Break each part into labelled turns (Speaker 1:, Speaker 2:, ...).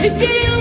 Speaker 1: de que eu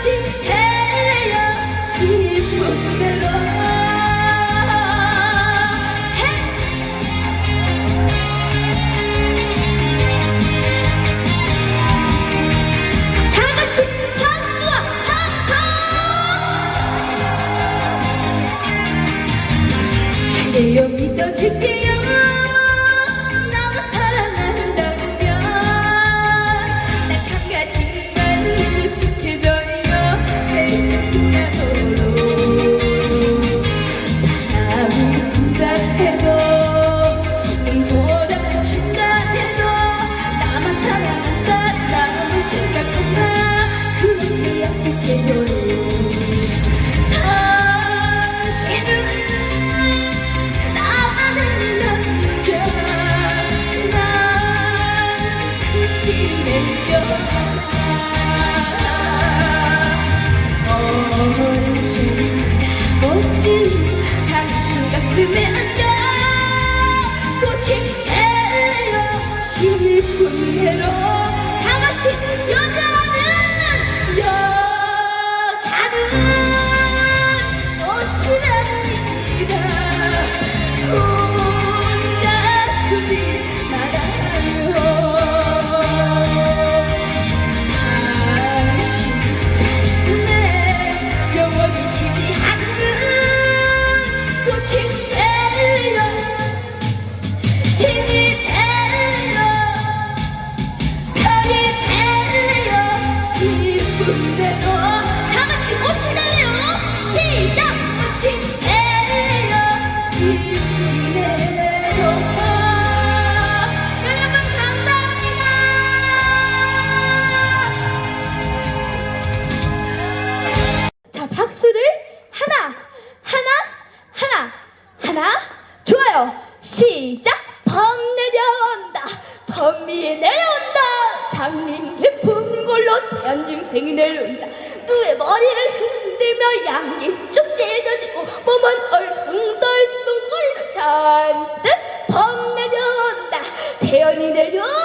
Speaker 1: 같이 달려 싶은데 선미에 내려온다. 장님 깊은 걸로 대한짐승이 내려온다. 두의 머리를 흔들며 양기 쭉지에 젖지고 몸은 얼숭덜숭 걸려 잔뜩 범 내려온다. 태연이 내려온다